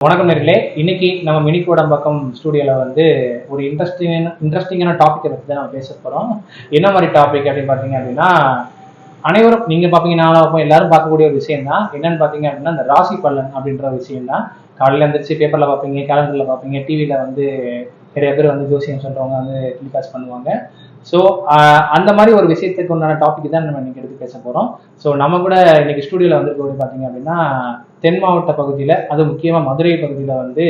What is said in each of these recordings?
வணக்கம் நேர்களே. இன்னைக்கு நம்ம மினிக்கூடம்பாக்கம் ஸ்டூடியோவில் வந்து ஒரு இன்ட்ரெஸ்டிங் இன்ட்ரெஸ்டிங்கான டாப்பிக்கை பற்றி தான் நம்ம பேச போகிறோம் என்ன மாதிரி டாபிக் அப்படின்னு பார்த்தீங்க அப்படின்னா அனைவரும் நீங்கள் பார்த்தீங்கன்னா நானும் பார்ப்போம் எல்லாரும் பார்க்கக்கூடிய ஒரு விஷயம் தான். என்னன்னு பார்த்தீங்க அப்படின்னா இந்த ராசி பலன் அப்படின்ற விஷயம் தான். காலையில் எழுந்திரிச்சு பேப்பரில் பார்ப்பீங்க கேலண்டரில் பார்ப்பீங்க டிவியில் வந்து நிறைய பேர் வந்து ஜோசியம் சொல்கிறவங்க வந்து டெலிகாஸ்ட் பண்ணுவாங்க. ஸோ அந்த மாதிரி ஒரு விஷயத்துக்கு உண்டான டாபிக் தான் நம்ம இன்னைக்கு எடுத்து பேச போகிறோம் ஸோ நம்ம கூட இன்னைக்கு ஸ்டூடியோவில் வந்திருக்கக்கூடிய பார்த்தீங்க அப்படின்னா தென் மாவட்ட பகுதியில் அது முக்கியமாக மதுரை பகுதியில் வந்து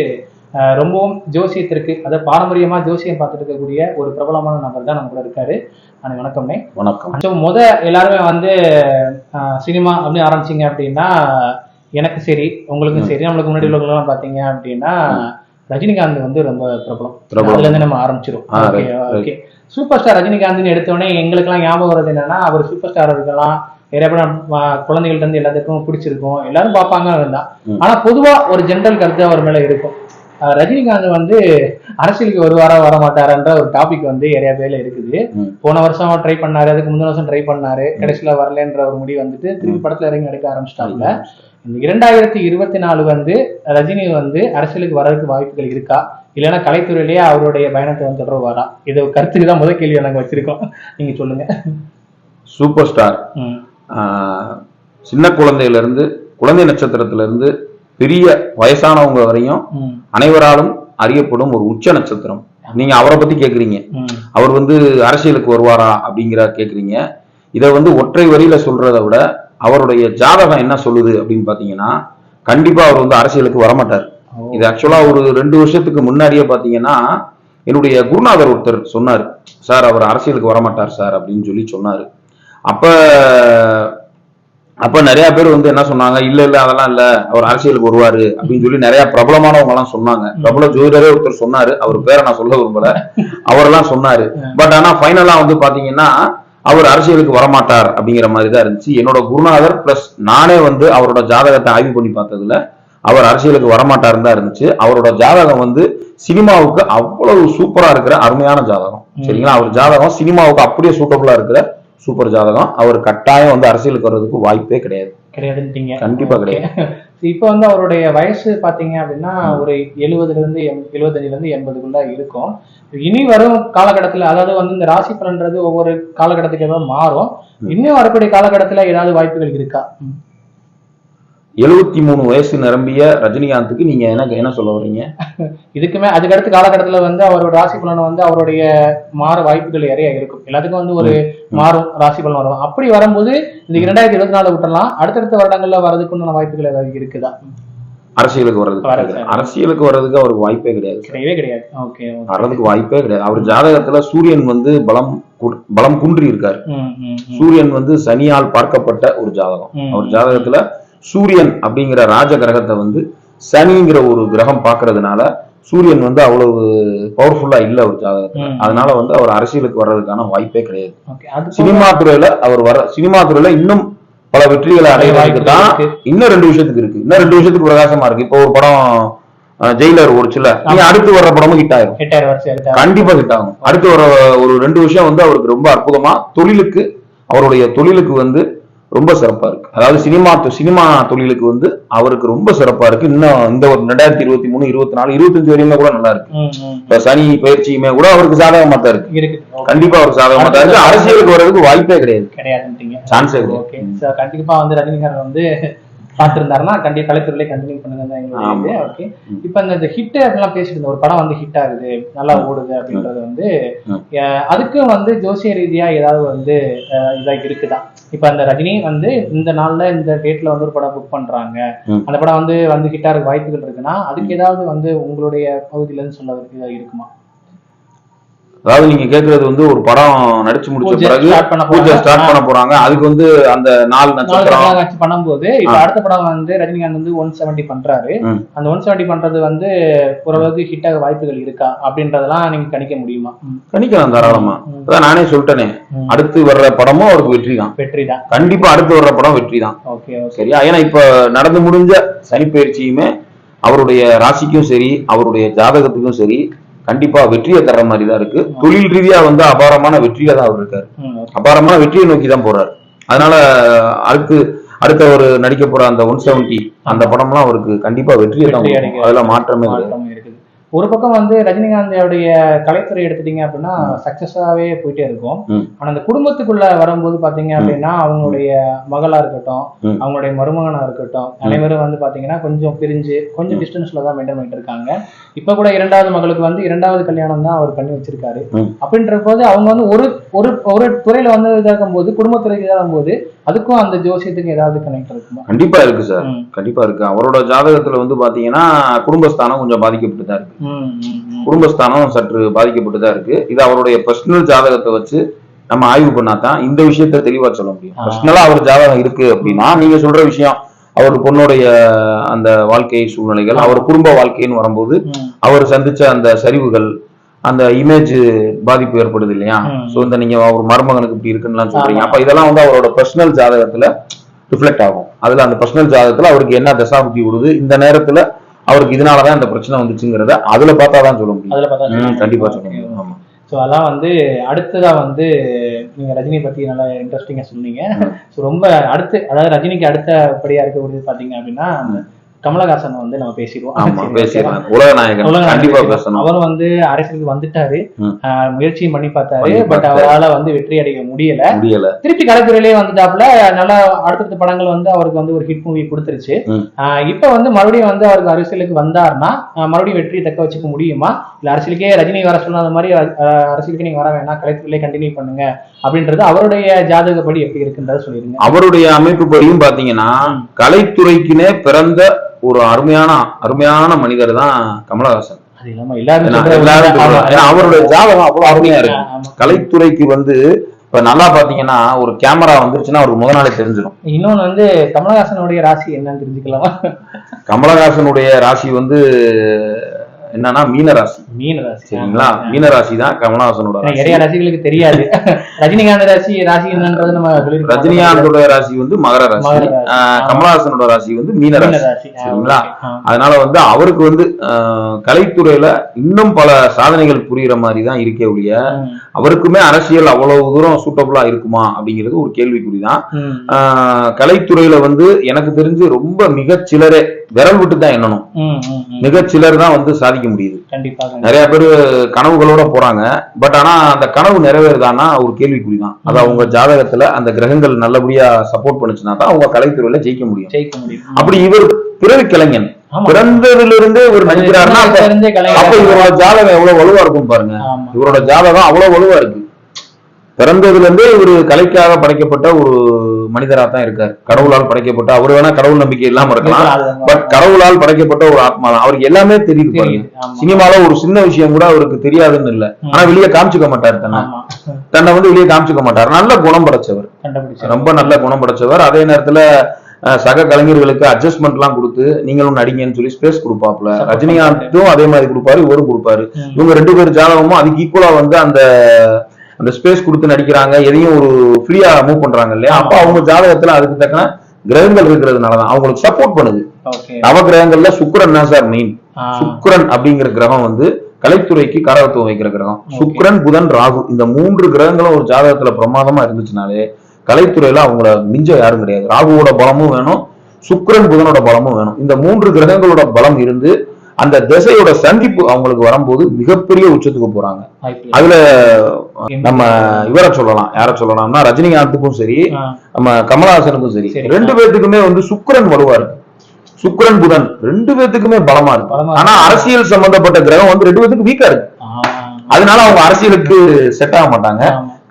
ரொம்பவும் ஜோசியத்திற்கு அதாவது பாரம்பரியமாக ஜோசியம் பார்த்துட்டு இருக்கக்கூடிய ஒரு பிரபலமான நபர் தான் நம்ம கூட இருக்காரு. அண்ணே வணக்கம்ண்ணே வணக்கம். ஸோ முத எல்லாருமே வந்து சினிமா அப்படின்னு ஆரம்பிச்சிங்க அப்படின்னா எனக்கு சரி உங்களுக்கும் சரி நம்மளுக்கு முன்னாடி உள்ளவங்கலாம் பார்த்தீங்க அப்படின்னா ரஜினிகாந்த் வந்து ரொம்ப பிரபலம். அதுல இருந்து நம்ம ஆரம்பிச்சிரும் ஆ, ஓகே. ஓகே சூப்பர் ஸ்டார் ரஜினிகாந்த்னு எடுத்தோடனே எங்களுக்கெல்லாம் ஞாபகம் வருது என்னன்னா அவர் சூப்பர் ஸ்டார் இருக்கலாம் நிறைய பேர் குழந்தைகள்ட்ட இருந்து எல்லாத்துக்கும் பிடிச்சிருக்கும். எல்லாரும் பார்ப்பாங்க தான் ம். ஆனா பொதுவா ஒரு ஜென்ரல் கருத்து அவர் மேல இருக்கும். ரஜினிகாந்த் வந்து அரசியலுக்கு வருவாரா வர மாட்டாரான்ற ஒரு டாபிக் வந்து நிறைய பேர்ல இருக்குது. போன வருஷம் ட்ரை பண்ணாரு அதுக்கு முந்தின வருஷம் ட்ரை பண்ணாரு. கடைசியில வரலன்ற ஒரு முடிவு வந்துட்டு திருப்பி படத்துல இறங்கி நடிக்க ஆரம்பிச்சிட்டாங்க இந்த இரண்டாயிரத்தி இருபத்தி நாலு வந்து ரஜினி வந்து அரசியலுக்கு வர்றதுக்கு வாய்ப்புகள் இருக்கா? இல்லைன்னா கலைத்துறையிலேயே அவருடைய பயணத்தை வந்து தொடர்வாரா? இது கருத்துக்கு தான் முதல் கேள்வி நாங்க வச்சிருக்கோம். நீங்க சொல்லுங்க. சூப்பர் ஸ்டார் சின்ன குழந்தையில இருந்து குழந்தை நட்சத்திரத்துல இருந்து பெரிய வயசானவங்க வரையும் அனைவராலும் அறியப்படும் ஒரு உச்ச நட்சத்திரம். நீங்க அவரை பத்தி கேக்குறீங்க. அவர் வந்து அரசியலுக்கு வருவாரா அப்படிங்கிற கேக்குறீங்க. இதை வந்து ஒற்றை வரியில சொல்றதை விட அவருடைய ஜாதகம் என்ன சொல்லுது அப்படின்னு பாத்தீங்கன்னா கண்டிப்பா அவர் வந்து அரசியலுக்கு வரமாட்டார். இது ஆக்சுவலா ஒரு ரெண்டு வருஷத்துக்கு முன்னாடியே பாத்தீங்கன்னா என்னுடைய குருநாதர் ஒருத்தர் சொன்னார். சார் அவர் அரசியலுக்கு வரமாட்டார் சார் அப்படின்னு சொல்லி சொன்னாரு. அப்ப அப்ப நிறைய பேர் வந்து என்ன சொன்னாங்க இல்ல இல்ல அதெல்லாம் இல்ல அவர் அரசியலுக்கு வருவாரு அப்படின்னு சொல்லி நிறைய பிரபலமானவங்க எல்லாம் சொன்னாங்க பிரபல ஜோதிடரே ஒருத்தர் சொன்னாரு. அவர் பேரை நான் சொல்ல விரும்பல. அவரெல்லாம் சொன்னாரு. பட் ஆனா ஃபைனலா வந்து பாத்தீங்கன்னா அவர் அரசியலுக்கு வரமாட்டார் அப்படிங்கிற மாதிரி தான் இருந்துச்சு. என்னோட குருநாதர் பிளஸ் நானே வந்து அவரோட ஜாதகத்தை ஆய்வு பண்ணி பார்த்ததுல அவர் அரசியலுக்கு வரமாட்டாருன்னு தான் இருந்துச்சு. அவரோட ஜாதகம் வந்து சினிமாவுக்கு அவ்வளவு சூப்பரா இருக்கிற அருமையான ஜாதகம். சரிங்களா? அவர் ஜாதகம் சினிமாவுக்கு அப்படியே சூட்டபுளா இருக்கிற சூப்பர் ஜாதகம். அவர் கட்டாயம் வந்து அரசியலுக்கு வர்றதுக்கு வாய்ப்பே கிடையாது. கிடையாதுன்ட்டீங்க. கண்டிப்பா கிடையாது. இப்போ வந்து அவருடைய வயசு பாத்தீங்க அப்படின்னா ஒரு எழுபதுல இருந்து எழுபத்தஞ்சுல இருந்து எண்பதுக்குள்ள இருக்கும். இனி வரும் காலகட்டத்துல அதாவது வந்து இந்த ராசி பலன்றது ஒவ்வொரு காலகட்டத்துக்கு மாறும். இன்னும் வரக்கூடிய காலகட்டத்துல ஏதாவது வாய்ப்புகள் இருக்கா. எழுபத்தி மூணு வயசு நிரம்பிய ரஜினிகாந்துக்கு நீங்க எனக்கு என்ன சொல்ல வர்றீங்க? இதுக்குமே அதுக்கு அடுத்த காலகட்டத்துல வந்து அவரோட ராசி பலன் வந்து அவருடைய மாற வாய்ப்புகள் நிறைய இருக்கும். எல்லாத்துக்கும் வந்து ஒரு மாறும் ராசி பலன் வரும். அப்படி வரும்போது இந்த இரண்டாயிரத்தி இருபத்தி நாலு விட்டுறலாம் அடுத்தடுத்த வருடங்கள்ல வரதுக்குண்டான வாய்ப்புகள் ஏதாவது இருக்குதா? அரசியலுக்கு வர்றதுக்கு. அரசியலுக்கு வர்றதுக்கு அவருக்கு வாய்ப்பே கிடையாது கிடையவே கிடையாது. ஓகே வர்றதுக்கு வாய்ப்பே கிடையாது. அவர் ஜாதகத்துல சூரியன் வந்து பலம் பலம் குன்றி இருக்காரு. சூரியன் வந்து சனியால் பார்க்கப்பட்ட ஒரு ஜாதகம். அவர் ஜாதகத்துல சூரியன் அப்படிங்கிற ராஜ கிரகத்தை வந்து சனிங்கிற ஒரு கிரகம் பார்க்கறதுனால சூரியன் வந்து அவ்வளவு பவர்ஃபுல்லா இல்ல ஜாதகத்துல. ம். அதனால வந்து அவர் அரசியலுக்கு வர்றதுக்கான வாய்ப்பே கிடையாது. சினிமா துறையில அவர் வர சினிமா துறையில இன்னும் பல வெற்றிகளை அடைவதற்கு தான் இன்னும் ரெண்டு விஷயத்துக்கு இருக்கு. இன்னும் ரெண்டு விஷயத்துக்கு பிரகாசமா இருக்கு. இப்போ ஒரு படம் ஜெயிலர் ஓடிச்சுல. நீ அடுத்து வர்ற படமும் ஹிட் ஆயிரும். கண்டிப்பா ஹிட் ஆகும். அடுத்து வர ஒரு ரெண்டு விஷயம் வந்து அவருக்கு ரொம்ப அற்புதமா தொழிலுக்கு அவருடைய தொழிலுக்கு வந்து ரொம்ப சிறப்பா இருக்கு. அதாவது சினிமா சினிமா தொழிலுக்கு வந்து அவருக்கு ரொம்ப சிறப்பா இருக்கு. இன்னும் இந்த ஒரு ரெண்டாயிரத்தி இருபத்தி மூணு இருபத்தி நாலு இருபத்தஞ்சு வரையுமே கூட நல்லா இருக்கு. சனி பயிற்சியுமே கூட அவருக்கு சாதகமா தான் இருக்கு. கண்டிப்பா அவருக்கு சாதகமா தான் இருக்கு. அரசியலுக்கு வர்றதுக்கு வாய்ப்பே கிடையாது. கிடையாதுன்றீங்க சான்ஸே கிடையாது. கண்டிப்பா வந்து ரஜினிகாந்த் வந்து பார்த்திருந்தாருன்னா கண்டிப்பா கலைத்துறையிலே கண்டினியூ பண்ணுங்க ஆமா. ஓகே இப்போ இந்த ஹிட் அப்படிலாம் பேசிட்டு ஒரு படம் வந்து ஹிட் ஆகுது. நல்லா ஓடுது அப்படின்றது வந்து அதுக்கும் வந்து ஜோசிய ரீதியா ஏதாவது வந்து அஹ், இதா இருக்குதா? இப்போ அந்த ரஜினி வந்து இந்த நாள்ல இந்த டேட்ல வந்து ஒரு படம் புக் பண்றாங்க. அந்த படம் வந்து வந்து ஹிட் ஆக வாய்ப்புகள் இருக்குன்னா அதுக்கு ஏதாவது வந்து உங்களுடைய பகுதியில இருந்து சொல்ல இருக்குமா? அதாவது நீங்க கேக்குறது வந்து ஒரு படம் நடிச்சு முடிச்ச பிறகு பூஜை. ஸ்டார்ட் பண்ண போறாங்க. அதுக்கு வந்து அந்த நாலு நட்சத்திரம். பண்ணும்போது இப்ப. அடுத்த படம் வந்து ரஜினிகாந்த் வந்து ஒன் செவன்டி பண்றாரு. அந்த ஒன் செவன்டி பண்றது வந்து ஓரளவுக்கு ஹிட் ஆக வாய்ப்புகள் இருக்கா? அப்படின்றதெல்லாம் நீங்க கணிக்க முடியுமா. கணிக்கலாம் தாராளமா. அதான் நானே சொல்லிட்டேனே. அடுத்து வர்ற படமும் அவருக்கு வெற்றி தான் வெற்றி தான் கண்டிப்பா அடுத்து வர்ற படம் வெற்றி தான் ஓகே ஓகே. சரியா? ஏன்னா இப்ப நடந்து முடிஞ்ச சனிப்பயிற்சியுமே அவருடைய ராசிக்கும் சரி அவருடைய ஜாதகத்துக்கும் சரி கண்டிப்பா வெற்றியை தர்ற மாதிரி தான் இருக்கு தொழில் ரீதியா வந்து அபாரமான வெற்றியா தான் அவர் இருக்காரு. அபாரமான வெற்றியை நோக்கி தான் போறாரு. அதனால அடுத்து அடுத்த ஒரு நடிக்க போற அந்த ஒன் செவன்டி அந்த படம்லாம் அவருக்கு கண்டிப்பா வெற்றியை தான் அதுல மாற்றமே இருக்குது. ஒரு பக்கம் வந்து ரஜினிகாந்தோடைய கலைத்துறை எடுத்துட்டீங்க அப்படின்னா சக்சஸாவே போயிட்டே இருக்கும். ஆனா அந்த குடும்பத்துக்குள்ள வரும்போது பாத்தீங்க அப்படின்னா அவங்களுடைய மகளா இருக்கட்டும். அவங்களுடைய மருமகனா இருக்கட்டும் அனைவரும் வந்து பாத்தீங்கன்னா கொஞ்சம் பிரிஞ்சு கொஞ்சம் டிஸ்டன்ஸ்ல தான் மெயின்டைன் பண்ணிட்டு இருக்காங்க. இப்ப கூட இரண்டாவது மகளுக்கு வந்து இரண்டாவது கல்யாணம் தான் அவர் பண்ணி வச்சிருக்காரு. அப்படின்ற போது அவங்க வந்து ஒரு ஒரு ஒரு துறையில வந்து இதாகும் போது குடும்பத்துறைக்கு இதாகும் போது அதுக்கும் அந்த ஜோசியத்துக்கு ஏதாவது கனெக்ட் இருக்குமா கண்டிப்பா இருக்கு சார். கண்டிப்பா இருக்கு அவரோட ஜாதகத்துல வந்து பாத்தீங்கன்னா குடும்பஸ்தானம் கொஞ்சம் பாதிக்கப்பட்டு தான் இருக்கு. குடும்பஸ்தானம் சற்று பாதிக்கப்பட்டு தான் இருக்கு இது அவருடைய பர்சனல் ஜாதகத்தை வச்சு நம்ம ஆய்வு பண்ணாதான் இந்த விஷயத்த தெளிவா சொல்ல முடியும். பர்சனலா அவர் ஜாதகம் இருக்கு அப்படின்னா நீங்க சொல்ற விஷயம் அவர் பொண்ணுடைய அந்த வாழ்க்கை சூழ்நிலைகள் அவர் குடும்ப வாழ்க்கைன்னு வரும்போது. அவர் சந்திச்ச அந்த சரிவுகள் அந்த இமேஜ் பாதிப்பு ஏற்படுது இல்லையா. சோ இந்த நீங்க ஒரு மருமகனுக்கு இப்படி இருக்குன்னு சொல்றீங்க. அப்ப இதெல்லாம் வந்து அவரோட பர்சனல் ஜாதகத்துல ரிஃப்ளெக்ட் ஆகும் அதுல அந்த பர்சனல் ஜாதகத்துல அவருக்கு என்ன தசாபுத்தி விடுது இந்த நேரத்துல அவருக்கு இதனாலதான் இந்த பிரச்சனை வந்துச்சுங்கிறத அதுல பார்த்தாதான் சொல்ல முடியும் கண்டிப்பா சொல்ல முடியும். ஸோ அதான் வந்து அடுத்ததா வந்து நீங்க ரஜினி பத்தி நல்லா இன்ட்ரெஸ்டிங்கா சொன்னீங்க. ஸோ ரொம்ப அடுத்து அதாவது ரஜினிக்கு அடுத்தபடியா இருக்கக்கூடியது பாத்தீங்க அப்படின்னா கமலஹாசன் வந்து நம்ம பேசிடுவோம். பேசிடலாம்? உலக கண்டிப்பா. பேசணும். அவரும் வந்து அரசியலுக்கு வந்துட்டாரு. முயற்சியும் பண்ணி பார்த்தாரு. பட். அவரால வந்து வெற்றி அடைய முடியல. முடியல. திருப்பி கலைத்துறையிலே வந்துட்டாப்புல. நல்லா அடுத்தடுத்த படங்கள் வந்து அவருக்கு வந்து ஒரு ஹிட் மூவி கொடுத்துருச்சு. இப்ப வந்து மறுபடியும் வந்து அவருக்கு அரசியலுக்கு வந்தாருன்னா ஆஹ் மறுபடியும் வெற்றியை தக்க வச்சுக்க முடியுமா? இல்ல அரசியலுக்கே ரஜினி வர சொன்னது மாதிரி அரசியலுக்கு நீங்க வர வேணாம். கலைத்துறையிலே கண்டினியூ பண்ணுங்க. அப்படின்றது அவருடைய ஜாதகப்படி எப்படி இருக்குன்றத சொல்லிருங்க அவருடைய அமைப்பு படியும் பாத்தீங்கன்னா கலைத்துறைக்குனே பிறந்த ஒரு அருமையான அருமையான மனிதர் தான் கமலஹாசன். அவருடைய ஜாதகம் அவ்வளவு அருமையா இருக்கு. கலைத்துறைக்கு வந்து இப்ப நல்லா பாத்தீங்கன்னா ஒரு கேமரா வந்துருச்சுன்னா அவருக்கு முத நாளே தெரிஞ்சிடும். இன்னொன்னு வந்து கமலஹாசனுடைய ராசி என்னன்னு தெரிஞ்சுக்கலாமா? கமலஹாசனுடைய ராசி வந்து என்னன்னா மீன ராசி மீன ராசி சரிங்களா? மீன ராசி தான் கமலஹாசனோட நிறைய ரசிகளுக்கு தெரியாது. ரஜினிகாந்த் ராசி ராசி என்னன்றது நம்ம. ரஜினிகாந்தோட ராசி வந்து மகர ராசி. கமலஹாசனோட ராசி வந்து மீன மீன ராசி ராசி ஆ, சரிங்களா? அதனால வந்து அவருக்கு வந்து கலைத்துறையில இன்னும் பல சாதனைகள் புரியுற மாதிரி தான் இருக்கே ஒழிய அவருக்குமே அரசியல் அவ்வளவு தூரம் சூட்டபுளா இருக்குமா அப்படிங்கிறது ஒரு கேள்விக்குறிதான். கலைத்துறையில வந்து எனக்கு தெரிஞ்சு ரொம்ப மிகச் சிலரே விரல் விட்டு தான் எண்ணணும். ம், ம், ம். மிகச் சிலர் தான் வந்து சாதிக்க முடியுது. கண்டிப்பா கண்டிப்பா. நிறைய பேர் கனவுகளோட போறாங்க. பட் ஆனா அந்த கனவு நிறைவேறுதான்னா ஒரு கேள்விக்குறிதான். அது அவங்க ஜாதகத்துல அந்த கிரகங்கள் நல்லபடியா சப்போர்ட் பண்ணுச்சுன்னா தான் அவங்க கலைத்துறையில ஜெயிக்க முடியும். ஜெயிக்க முடியும். அப்படி இவர் பிறவி கலைஞன். ஆமா. பிறந்ததுல இருந்தே இவர் நடிக்கிறாருன்னா அப்ப- இவரோட ஜாதகம் எவ்வளவு வலுவா இருக்கும் பாருங்க. இவரோட ஜாதகம் அவ்வளவு வலுவா இருக்கு. பிறந்ததுல இருந்தே இவரு கலைக்காக படைக்கப்பட்ட ஒரு மனிதரா தான் இருக்காரு. கடவுளால் படைக்கப்பட்ட அவர் வேணா கடவுள் நம்பிக்கை இல்லாம இருக்கலாம். பட் கடவுளால் படைக்கப்பட்ட ஒரு ஆத்மா தான் அவருக்கு எல்லாமே தெரியுது பாருங்க. சினிமால ஒரு சின்ன விஷயம் கூட அவருக்கு தெரியாதுன்னு இல்ல. ஆனா வெளியே காமிச்சுக்க மாட்டாரு தன்னை. தன்னை வந்து வெளியே காமிச்சுக்க மாட்டார். நல்ல குணம் படைச்சவர். ரொம்ப நல்ல குணம் படைச்சவர். அதே நேரத்துல சக கலைஞர்களுக்கு அட்ஜஸ்ட்மெண்ட் எல்லாம் கொடுத்து நீங்களும் நடிங்கன்னு சொல்லி ஸ்பேஸ் கொடுப்பாப்ல. ரஜினிகாந்தும் அதே மாதிரி கொடுப்பாரு இவரும் கொடுப்பாரு. இவங்க ரெண்டு பேர் ஜாதகமும் அதுக்கு ஈக்குவலா வந்து அந்த அந்த ஸ்பேஸ் கொடுத்து நடிக்கிறாங்க எதையும் ஒரு ஃப்ரீயா மூவ் பண்றாங்க இல்லையா? அப்ப அவங்க ஜாதகத்துல அதுக்கு தக்கன கிரகங்கள் இருக்கிறதுனாலதான். அவங்களுக்கு சப்போர்ட் பண்ணுது. ஓகே நவகிரகங்கள்ல சுக்கிரன் தான் சார் மெயின். சுக்கிரன் அப்படிங்கிற கிரகம் வந்து கலைத்துறைக்கு காரகத்துவம் வைக்கிற கிரகம். சுக்கிரன் புதன் ராகு இந்த மூன்று கிரகங்களும் ஒரு ஜாதகத்துல பிரமாதமா இருந்துச்சுனாலே கலைத்துறையில அவங்கள மிஞ்ச யாரும் கிடையாது. ராகுவோட பலமும் வேணும் சுக்கிரன் புதனோட பலமும் வேணும். இந்த மூன்று கிரகங்களோட பலம் இருந்து அந்த திசையோட சந்திப்பு அவங்களுக்கு வரும்போது மிகப்பெரிய உச்சத்துக்கு போறாங்க அதுல நம்ம இவரை சொல்லலாம் யார சொல்லலாம்னா ரஜினிகாந்துக்கும் சரி. நம்ம கமலஹாசனுக்கும் சரி. ரெண்டு பேர்த்துக்குமே வந்து சுக்கிரன் வலுவா இருக்கு சுக்கிரன் புதன் ரெண்டு பேர்த்துக்குமே பலமா இருக்கு ஆனா அரசியல் சம்பந்தப்பட்ட கிரகம் வந்து ரெண்டு பேர்த்துக்கு வீக்கா இருக்கு. அதனால அவங்க அரசியலுக்கு செட் ஆக மாட்டாங்க.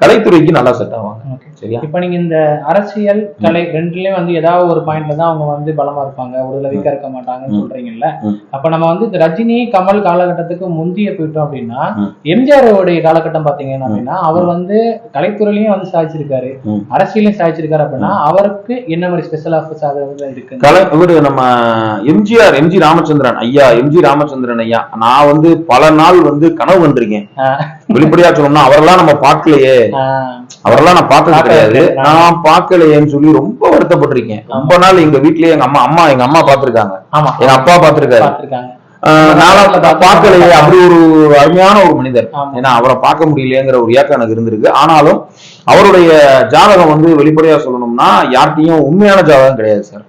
கலைத்துறைக்கு நல்லா செட் ஆவாங்க. சரியா? இப்ப நீங்க இந்த அரசியல் கலை ரெண்டுலயும் வந்து ஏதாவது ஒரு பாயிண்ட்ல தான் அவங்க வந்து பலமா இருப்பாங்க. ஒரு இதுல வீக்கா இருக்க மாட்டாங்கன்னு. சொல்றீங்கல்ல. அப்ப நம்ம வந்து இந்த ரஜினி கமல் காலகட்டத்துக்கு முந்திய போயிட்டோம் அப்படின்னா ம். எம்ஜிஆர் உடைய காலகட்டம் பாத்தீங்கன்னா அப்படின்னா அவர் வந்து கலைத்துறையிலயும் வந்து சாதிச்சிருக்காரு. அரசியலையும் சாதிச்சிருக்காரு அப்படின்னா அவருக்கு என்ன மாதிரி ஸ்பெஷல் ஆஃபர்ஸ் இருக்கு கலை இவரு நம்ம எம்ஜிஆர் எம்ஜி ராமச்சந்திரன். ஐயா எம்ஜி ராமச்சந்திரன் ஐயா. நான் வந்து பல நாள் வந்து கனவு கண்டிருக்கேன். ஆ. வெளிப்படையா சொல்லணும்னா அவரெல்லாம் நம்ம பார்க்கலையே. அவரெல்லாம் நான் பார்த்தது. கிடையாது. நான் பார்க்கலையேன்னு சொல்லி ரொம்ப வருத்தப்பட்டிருக்கேன். ரொம்ப நாள் எங்க வீட்லயே எங்க அம்மா அம்மா எங்க அம்மா பார்த்திருக்காங்க. ஆமா. எங்க அப்பா பாத்திருக்காங்க அதை பார்க்கலையே அப்படி ஒரு அருமையான ஒரு மனிதர். ஏன்னா அவரை பார்க்க முடியலையேங்கிற ஒரு ஏக்கம் எனக்கு இருந்திருக்கு. ஆனாலும் அவருடைய ஜாதகம் வந்து வெளிப்படையா சொல்லணும்னா யார்கிட்டயும் உண்மையான ஜாதகம் கிடையாது சார்.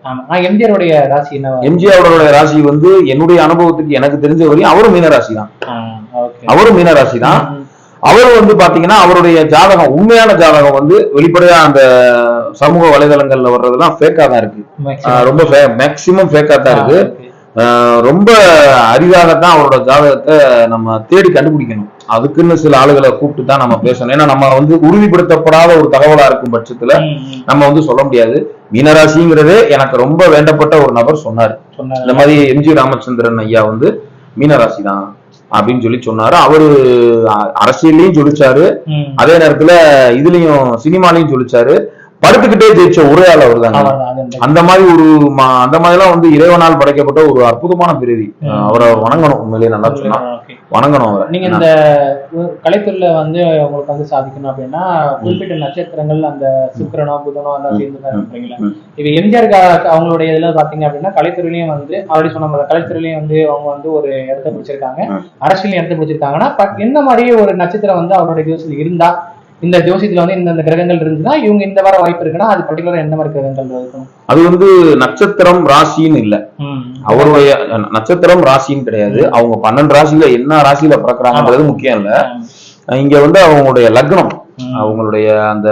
எம்ஜிஆருடைய ராசி என்ன? எம்ஜிஆரோட ராசி வந்து என்னுடைய அனுபவத்துக்கு எனக்கு தெரிஞ்ச வரையும் அவரும் மீன ராசி தான் அவரும் மீன ராசி தான் அவர் வந்து பாத்தீங்கன்னா அவருடைய ஜாதகம் உண்மையான ஜாதகம் வந்து வெளிப்படையா அந்த சமூக வலைதளங்கள்ல வர்றதெல்லாம் ஃபேக்கா தான் இருக்கு. ரொம்ப மேக்சிமம் ஃபேக்கா தான் இருக்கு. ரொம்ப அரிதாகத்தான் அவரோட ஜாதகத்தை நம்ம தேடி கண்டுபிடிக்கணும். அதுக்குன்னு சில ஆளுகளை கூப்பிட்டு தான் நம்ம பேசணும். ஏன்னா நம்ம வந்து உறுதிப்படுத்தப்படாத ஒரு தகவலா இருக்கும் பட்சத்துல நம்ம வந்து சொல்ல முடியாது. மீனராசிங்கிறதே எனக்கு ரொம்ப வேண்டப்பட்ட ஒரு நபர் சொன்னார். சொன்னாரு. இந்த மாதிரி எம்ஜி ராமச்சந்திரன் ஐயா வந்து மீனராசி தான் அப்படின்னு சொல்லி சொன்னாரு. அவரு அரசியல்லையும் சொல்லிச்சாரு ம். அதே நேரத்துல இதுலயும் சினிமாலையும் சொல்லிச்சாரு படுத்துக்கிட்டே ஜெயிச்ச ஒரே ஆள் அவர் தாங்க அந்த- மாதிரி ஒரு அந்த மாதிரி எல்லாம் வந்து இறைவனால் படைக்கப்பட்ட ஒரு அற்புதமான பிறவி. அவரை வணங்கணும் உண்மையிலேயே நல்லா சொன்னா. வணங்கணும் அவரை. நீங்க இந்த கலைத்துறையில வந்து உங்களுக்கு வந்து சாதிக்கணும் அப்படின்னா குறிப்பிட்ட நட்சத்திரங்கள் அந்த சுக்கிரனோ புதனோ அந்த சேர்ந்து தான் இருப்பீங்களா? ம். இப்ப எம்ஜிஆர் அவங்களுடைய இதுல பாத்தீங்க அப்படின்னா கலைத்துறையிலயும் வந்து ஆல்ரெடி சொன்ன மாதிரி கலைத்துறையிலயும் வந்து அவங்க வந்து ஒரு இடத்த பிடிச்சிருக்காங்க. அரசியலையும் இடத்த பிடிச்சிருக்காங்கன்னா பட் எந்த மாதிரி ஒரு நட்சத்திரம் வந்து அவருடைய ஜோசியில் இருந்தா இந்த ஜோசியத்துல வந்து இந்த கிரகங்கள் இருந்துன்னா இவங்க இந்த வர வாய்ப்பு இருக்குன்னா அது பர்டிகுலரா எந்த மாதிரி கிரகங்கள் இருக்கும்? அது வந்து நட்சத்திரம் ராசின்னு இல்ல. அவருடைய நட்சத்திரம் ராசின்னு கிடையாது. அவங்க பன்னெண்டு ராசியில என்ன ராசியில பிறக்குறாங்கன்றது முக்கியம் இல்ல. இங்க வந்து அவங்களுடைய லக்னம். அவங்களுடைய அந்த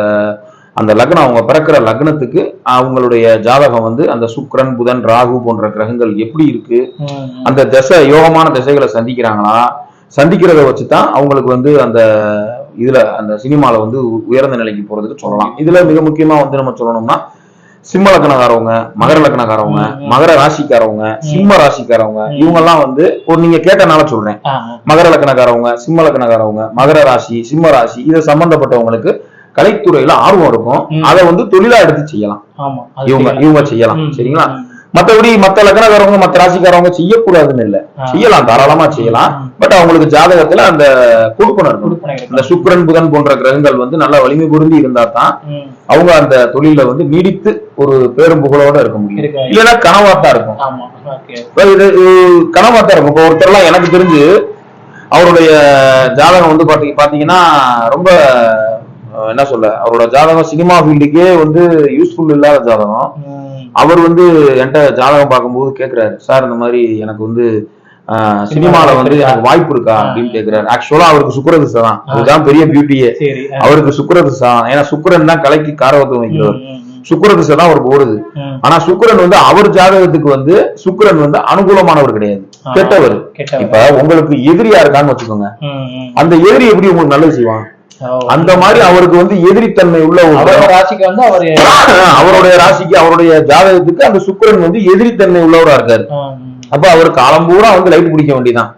அந்த லக்னம் அவங்க பிறக்கிற லக்னத்துக்கு அவங்களுடைய ஜாதகம் வந்து அந்த சுக்கிரன் புதன் ராகு போன்ற கிரகங்கள் எப்படி இருக்கு. அந்த திசை யோகமான திசைகளை சந்திக்கிறாங்களா? சந்திக்கிறத வச்சு தான் அவங்களுக்கு வந்து அந்த இதுல அந்த சினிமால வந்து உயர்ந்த நிலைக்கு போறதுக்கு சொல்லலாம். இதுல மிக முக்கியமா வந்து நம்ம சொல்லணும்னா சிம்ம லக்னக்காரவங்க மகர ம். மகர ராசிக்காரவங்க சிம்ம ராசிக்காரவங்க இவங்க எல்லாம் வந்து ஒரு நீங்க கேட்டனால சொல்றேன். மகர லக்னக்காரவங்க சிம்ம லக்னக்காரவங்க மகர ராசி சிம்ம ராசி இதை சம்பந்தப்பட்டவங்களுக்கு கலைத்துறையில ஆர்வம் இருக்கும். அதை வந்து தொழிலா எடுத்து செய்யலாம். இவங்க. இவங்க செய்யலாம். சரிங்களா? ம். மத்தபடி மத்த லக்னக்காரவங்க மத்த ராசிக்காரவங்க செய்யக்கூடாதுன்னு இல்ல. செய்யலாம் தாராளமா செய்யலாம். பட் அவங்களுக்கு ஜாதகத்துல அந்த கொடுப்பனம் இருக்கணும் கொடுப்பனை இருக்கு. இந்த சுக்கிரன் புதன் போன்ற கிரகங்கள் வந்து நல்ல வலிமை பொருந்தி இருந்தா தான். அவங்க அந்த தொழில வந்து நீடித்து ஒரு பேரும் புகழோட இருக்க முடியும். இல்லைன்னா கனவாத்தான் இருக்கும் இது கனவாத்தான் இருக்கும் இப்போ ஒருத்தர்லாம் எனக்கு தெரிஞ்சு அவருடைய ஜாதகம் வந்து பாத்தீங்க பாத்தீங்கன்னா ரொம்ப என்ன சொல்ல அவரோட ஜாதகம் சினிமா ஃபீல்டுக்கே வந்து யூஸ்ஃபுல் இல்லாத ஜாதகம். அவர் வந்து என்கிட்ட ஜாதகம் பார்க்கும்போது கேக்குறாரு சார் இந்த மாதிரி எனக்கு வந்து ஆஹ், சினிமால வந்து எனக்கு வாய்ப்பு இருக்கா அப்படின்னு கேக்குறாரு ஆக்சுவலா அவருக்கு சுக்கரதிசை தான் அதுதான் பெரிய பியூட்டியே. அவருக்கு சுக்கரதிசை தான் ஏன்னா சுக்கிரன் தான் கலைக்கு காரவத்துவம் வைக்கிறவர். சுக்கரதிசை தான் அவருக்கு ஓடுது. ஆனா சுக்கிரன் வந்து அவர் ஜாதகத்துக்கு வந்து சுக்கிரன் வந்து அனுகூலமானவர் கிடையாது. கெட்டவர். இப்ப உங்களுக்கு எதிரியா இருக்கான்னு வச்சுக்கோங்க. அந்த எதிரி எப்படி உங்களுக்கு நல்லது செய்வான். அந்த மாதிரி அவருக்கு வந்து எதிரித்தன்மை உள்ள ராசிக்கு வந்து அவரு அவருடைய ராசிக்கு அவருடைய ஜாதகத்துக்கு அந்த சுக்கிரன் வந்து எதிரித்தன்மை உள்ளவரா இருக்காரு. அப்ப அவர் காலம் பூரா வந்து லைட் பிடிக்க வேண்டியதான்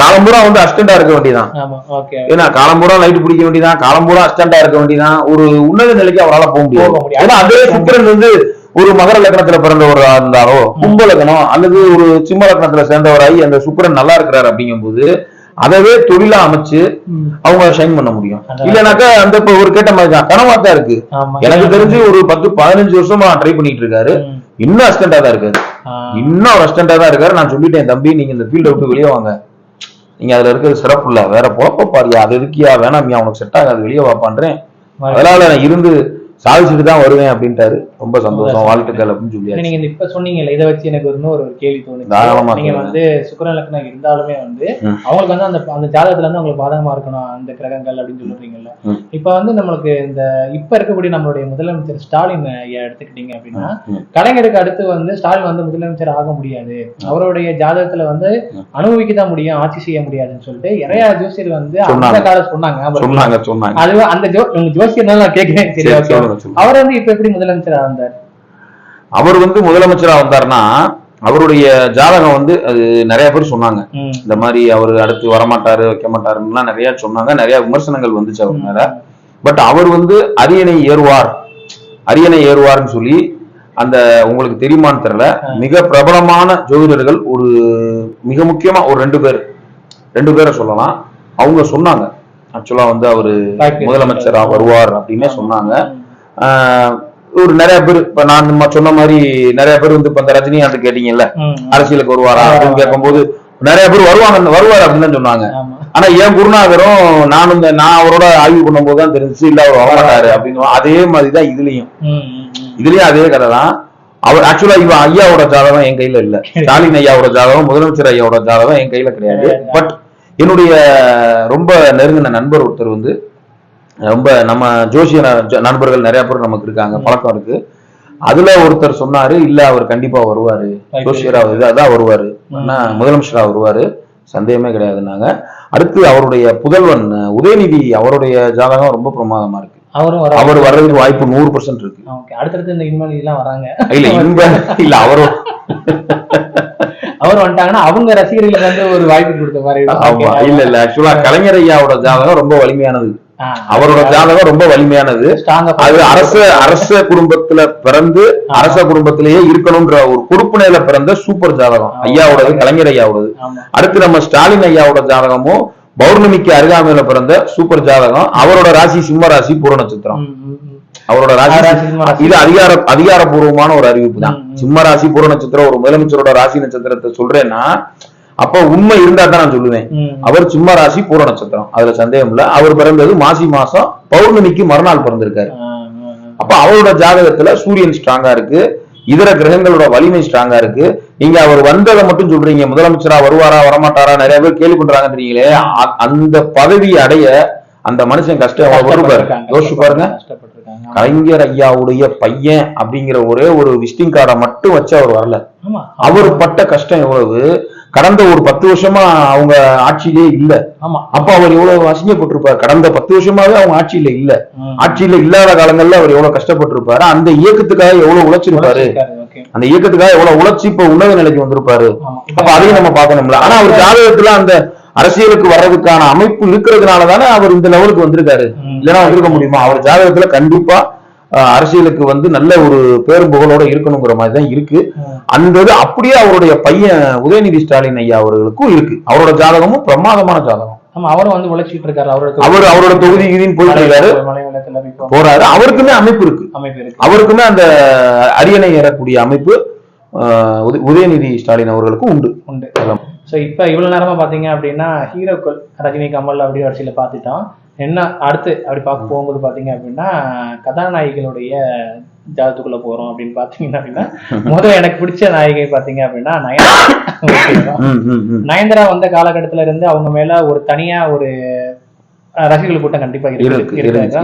காலம் பூரா வந்து அஸ்டண்டா இருக்க வேண்டியதான் ஏன்னா காலம் பூரா லைட் பிடிக்க வேண்டியதான் காலம் பூரா அஸ்டண்டா இருக்க வேண்டியதான் ஒரு உன்னத நிலைக்கு அவரால போக முடியாது. ஏன்னா அதே சுக்கிரன் வந்து ஒரு மகர லக்னத்துல பிறந்தவரா இருந்தாலோ கும்ப லக்னம் அல்லது ஒரு சிம்ம லக்னத்துல சேர்ந்தவராகி அந்த சுக்கிரன் நல்லா இருக்கிறாரு அப்படிங்கும்போது அதவே தொழிலா அமைச்சு. அவங்க ஷைன் பண்ண முடியும். இல்லைனாக்கா அந்த இப்ப ஒரு கேட்ட மாதிரி தான். கனவா தான் இருக்கு எனக்கு தெரிஞ்சு ஒரு பத்து பதினஞ்சு வருஷமா ட்ரை பண்ணிட்டு இருக்காரு. இன்னும் அஸ்டண்டா தான் இருக்காரு. இன்னும் அவர் அஸ்டண்டா தான் இருக்காரு. நான் சொல்லிட்டேன் தம்பி நீங்க இந்த ஃபீல்ட விட்டு வெளியே வாங்க. நீங்க அதுல இருக்கிறது சிறப்பு இல்ல வேற பொழப்ப பாரியா அது இருக்கியா வேணாமியா உனக்கு செட் ஆகாது. வெளியே வாப்பான்றேன். அதனால நான் இருந்து சாதிச்சுட்டு தான் வருவேன் அப்படின்ட்டாரு ரொம்ப சந்தோஷம் வாழ்த்துக்கள் அப்படின்னு சொல்லியாச்சு நீங்க இப்ப சொன்னீங்கல்ல இதை வச்சு எனக்கு ஒரு இன்னொரு கேள்வி தோணுது நீங்க. வந்து சுக்கிரன் லக்னம் இருந்தாலுமே வந்து. அவங்களுக்கு வந்து அந்த அந்த ஜாதகத்துல வந்து அவங்களுக்கு பாதகமா இருக்கணும் அந்த கிரகங்கள் அப்படின்னு சொல்றீங்கல்ல. இப்ப வந்து நம்மளுக்கு இந்த இப்ப இருக்கக்கூடிய நம்மளுடைய முதலமைச்சர் ஸ்டாலின் ஐயா எடுத்துக்கிட்டீங்க அப்படின்னா. கலைஞருக்கு அடுத்து வந்து ஸ்டாலின் வந்து முதலமைச்சர் ஆக முடியாது அவருடைய ஜாதகத்துல வந்து. அனுபவிக்க தான் முடியும் ஆட்சி செய்ய முடியாதுன்னு சொல்லிட்டு நிறைய ஜோசியர் வந்து அந்த. காலம் சொன்னாங்க. சொன்னாங்க சொன்னாங்க அது அந்த ஜோ உங்க ஜோசியர்னால நான் கேட்கிறேன் சரி சொல்லுங்க. அவர் வந்து இப்ப எப்படி முதலமைச்சரா வந்தார்? அவர் வந்து முதலமைச்சரா வந்தாருன்னா அவருடைய ஜாதகம் வந்து அது நிறைய பேர் சொன்னாங்க. இந்த மாதிரி அவர் அடுத்து வரமாட்டாரு வைக்க மாட்டாருன்னுலாம் நிறைய சொன்னாங்க. நிறைய விமர்சனங்கள் வந்துச்சு அவர் மேல. பட் அவர் வந்து அரியணை ஏறுவார். அரியணை ஏறுவார்னு சொல்லி அந்த உங்களுக்கு தெரியுமான்னு தெரியல. மிக பிரபலமான ஜோதிடர்கள் ஒரு மிக முக்கியமா ஒரு ரெண்டு பேர். ரெண்டு பேரை சொல்லலாம். அவங்க சொன்னாங்க. ஆக்சுவலா வந்து அவரு முதலமைச்சரா வருவார் அப்படின்னே சொன்னாங்க. ஒரு நிறைய பேர் இப்ப நான் சொன்ன மாதிரி நிறைய பேர் வந்து இப்ப இந்த ரஜினிகாந்த் கேட்டீங்கல்ல. அரசியலுக்கு வருவாரா? அப்படின்னு கேட்கும்போது நிறைய பேர் வருவாங்க வருவார் அப்படின்னு சொன்னாங்க. ஆனா என் குருநாதரும் நானும் இந்த நான் அவரோட ஆய்வு பண்ணும்போது தான் தெரிஞ்சுச்சு இல்ல அவர் வரமாட்டாரு அப்படின்னு அதே மாதிரிதான் இதுலயும். இதுலயும் அதே கதை தான். அவர் ஆக்சுவலா இவன் ஐயாவோட ஜாதகம் என் கையில இல்ல. ஸ்டாலின் ஐயாவோட ஜாதகம் முதலமைச்சர் ஐயாவோட ஜாதகம் என் கையில கிடையாது. பட் என்னுடைய ரொம்ப நெருங்கின நண்பர் ஒருத்தர் வந்து ரொம்ப நம்ம ஜோசிய நண்பர்கள் நிறைய பேர் நமக்கு இருக்காங்க பழக்கம் இருக்கு. அதுல ஒருத்தர் சொன்னாரு இல்ல அவர் கண்டிப்பா வருவாரு. ஜோசியரா இதான் வருவாரு. முதலமைச்சரா வருவாரு. சந்தேகமே கிடையாதுன்னாங்க. அடுத்து அவருடைய புதல்வன் உதயநிதி அவருடைய ஜாதகம் ரொம்ப பிரமாதமா இருக்கு. அவரும் வர அவர் வர்றதுக்கு வாய்ப்பு நூறு பர்சன்ட் இருக்கு. அடுத்தடுத்து இந்த இன்வாலி எல்லாம் வராங்க. இல்ல இன்ப இல்ல அவரும் அவர் வந்துட்டாங்கன்னா அவங்க ரசிகர்களுக்கு வந்து ஒரு வாய்ப்பு கொடுத்த மாதிரி. ஆமா. இல்ல இல்ல ஆக்சுவலா கலைஞர் ஐயாவோட ஜாதகம் ரொம்ப வலிமையானது. அவரோட ஜாதகம் ரொம்ப வலிமையானது. அது அரச அரச குடும்பத்துல பிறந்து அரச குடும்பத்திலேயே இருக்கணும்ன்ற ஒரு பொறுப்புணையில பிறந்த சூப்பர் ஜாதகம். ஐயாவோடது கலைஞர் ஐயாவோடது. அடுத்து நம்ம ஸ்டாலின் ஐயாவோட ஜாதகமும் பௌர்ணமிக்கு அருகாமையில பிறந்த சூப்பர் ஜாதகம். அவரோட ராசி சிம்ம ராசி பூர நட்சத்திரம். அவரோட ராசி. இது அதிகார அதிகாரப்பூர்வமான ஒரு அறிவிப்பு தான். சிம்ம ராசி பூர நட்சத்திரம் ஒரு முதலமைச்சரோட ராசி நட்சத்திரத்தை சொல்றேன்னா அப்ப உண்மை இருந்தா தான் நான் சொல்லுவேன். அவர் சிம்ம ராசி பூர நட்சத்திரம். அதுல சந்தேகம் இல்ல. அவர் பிறந்தது மாசி மாசம் பௌர்ணமிக்கு மறுநாள் பிறந்திருக்காரு. அப்ப அவரோட ஜாதகத்துல சூரியன் ஸ்ட்ராங்கா இருக்கு. இதர கிரகங்களோட வலிமை ஸ்ட்ராங்கா இருக்கு. நீங்க அவர் வந்ததை மட்டும் சொல்றீங்க. முதலமைச்சரா வருவாரா வரமாட்டாரா? நிறைய பேர் கேள்வி பண்றாங்கன்றீங்களே அந்த பதவி அடைய அந்த மனுஷன் கஷ்டம் யோசிச்சு பாருங்க. கலைஞர் ஐயாவுடைய பையன் அப்படிங்கிற ஒரே ஒரு விசிட்டிங் கார்டை மட்டும் வச்சு அவர் வரல. அவர் பட்ட கஷ்டம் எவ்வளவு? கடந்த ஒரு பத்து வருஷமா அவங்க ஆட்சியிலே இல்ல. ஆமா. அப்ப அவர் எவ்வளவு அசிங்கப்பட்டிருப்பார். கடந்த பத்து வருஷமாவே அவங்க ஆட்சியில இல்ல. ஆட்சியில இல்லாத காலங்கள்ல அவர் எவ்வளவு கஷ்டப்பட்டிருப்பாரு. அந்த இயக்கத்துக்காக எவ்வளவு உழைச்சிருப்பாரு. அந்த இயக்கத்துக்காக எவ்வளவு உழைச்சி இப்ப உன்னத நிலைக்கு வந்திருப்பாரு. அப்ப அதையும் நம்ம பார்க்கணும்ல. ஆனா அவர் ஜாதகத்துல அந்த அரசியலுக்கு வர்றதுக்கான அமைப்பு இருக்கிறதுனால தானே அவர் இந்த லெவலுக்கு வந்திருக்காரு. இல்லைன்னா வந்திருக்க முடியுமா? அவர் ஜாதகத்துல கண்டிப்பா அரசியலுக்கு வந்து நல்ல ஒரு பேரும் புகழோட இருக்கணுங்கிற மாதிரி தான் இருக்கு. அந்த இது அப்படியே அவருடைய பையன் உதயநிதி ஸ்டாலின் ஐயா அவர்களுக்கும் இருக்கு. அவரோட ஜாதகமும் பிரமாதமான ஜாதகம். ஆமா அவரும் வந்து உழைச்சிட்டு இருக்காரு. அவரோட அவர் அவரோட தொகுதி கீதின்னு போயிட்டு இருக்காரு. போறாரு. அவருக்குமே அமைப்பு இருக்கு. அமைப்பு இருக்கு. அவருக்குமே அந்த அரியணை ஏறக்கூடிய அமைப்பு உதயநிதி ஸ்டாலின் அவர்களுக்கும் உண்டு. உண்டு. ஸோ இப்போ இவ்வளவு நேரமா பாத்தீங்க அப்படின்னா ஹீரோக்கள் ரஜினி கமல் அப்படி வரிசையில பார்த்துட்டோம். என்ன அடுத்து அப்படி பார்க்க போகும்போது பாத்தீங்க அப்படின்னா கதாநாயகிகளுடைய ஜாதத்துக்குள்ள போறோம் அப்படின்னு பாத்தீங்கன்னா அப்படின்னா முதல்ல எனக்கு பிடிச்ச நாயகி பாத்தீங்க அப்படின்னா நயன்தாரா. நயன்தாரா வந்த காலகட்டத்துல இருந்து அவங்க மேல ஒரு தனியா ஒரு ரசிகர்கள் கூட்டம் கண்டிப்பா இருந்துச்சு.